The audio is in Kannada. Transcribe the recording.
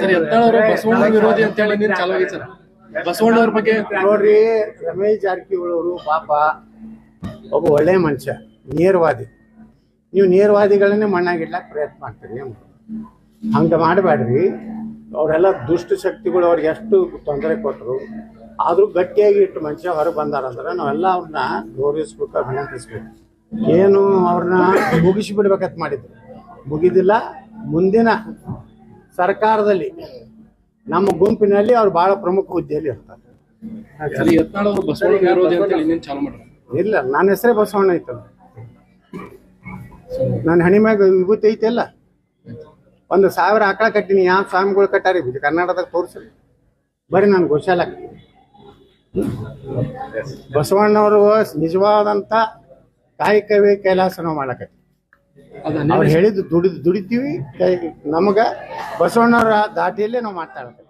ಸರ್ ಯತ್ನಾಳ್ ಬಸವಣ್ಣ ವಿರೋಧಿ ಅಂತ ಹೇಳಿ ನೀನು ಚಾಲು ಆಗಿತ್ತು ಸರ್. ಬಸವಣ್ಣವ್ರ ಬಗ್ಗೆ ನೋಡ್ರಿ ರಮೇಶ್ ಜಾರಕಿಹೊಳಿ ಅವರು ಪಾಪ ಒಬ್ಬ ಒಳ್ಳೆ ಮನುಷ್ಯ ನೇರವಾದಿ. ನೀವು ನೇರವಾದಿಗಳನ್ನೇ ಮಣ್ಣಾಗಿಡ್ಲಕ್ಕೆ ಪ್ರಯತ್ನ ಮಾಡ್ತೀರಿ ಹಂಗೆ ಮಾಡಬೇಡ್ರಿ ಅವರೆಲ್ಲ ದುಷ್ಟ ಶಕ್ತಿಗಳು ಅವ್ರಿಗೆ ಎಷ್ಟು ತೊಂದರೆ ಕೊಟ್ಟರು ಆದರೂ ಗಟ್ಟಿಯಾಗಿ ಇಟ್ಟು ಮನುಷ್ಯ ಹೊರಗೆ ಬಂದಾರಂದ್ರೆ ನಾವೆಲ್ಲ ಅವ್ರನ್ನ ಗೌರವಿಸ್ಬೇಕು ಅಭಿನಂದಿಸ್ಬೇಕು. ಏನು ಅವ್ರನ್ನ ಮುಗಿಸಿ ಬಿಡ್ಬೇಕಂತ ಮಾಡಿದ್ರು. ಮುಗಿದಿಲ್ಲ ಮುಂದಿನ ಸರ್ಕಾರದಲ್ಲಿ ನಮ್ಮ ಗುಂಪಿನಲ್ಲಿ ಅವ್ರು ಬಹಳ ಪ್ರಮುಖ ಹುದ್ದೆಯಲ್ಲಿ ಇರ್ತಾರೆ. ಇಲ್ಲ ನನ್ನ ಹೆಸರೇ ಬಸವಣ್ಣ ಐತಲ್ಲ. ನನ್ನ ಹಣಿ ಮ್ಯಾಗ ವಿಭೂತಿ ಐತಲ್ಲ ಒಂದು ಸಾವಿರ ಆಕಳ ಕಟ್ಟಿನಿ ಯಾವ ಸ್ವಾಮಿಗಳು ಕಟ್ಟಾರಿ ಕರ್ನಾಟಕದಾಗ ತೋರಿಸ್ರಿ ಬರ್ರಿ ನಾನು ಗೋಶಾಲ. ಬಸವಣ್ಣವರು ನಿಜವಾದಂಥ ಕಾಯಕವೇ ಕೈಲಾಸನೂ ನಾವು ಮಾಡಕತ್ತಿ. ಅವ್ರು ಹೇಳಿದ್ದು ದುಡಿದು ದುಡಿತೀವಿ. ನಮಗ ಬಸವಣ್ಣವರ ದಾಟಿಯಲ್ಲೇ ನಾವು ಮಾತಾಡ್ತೀವಿ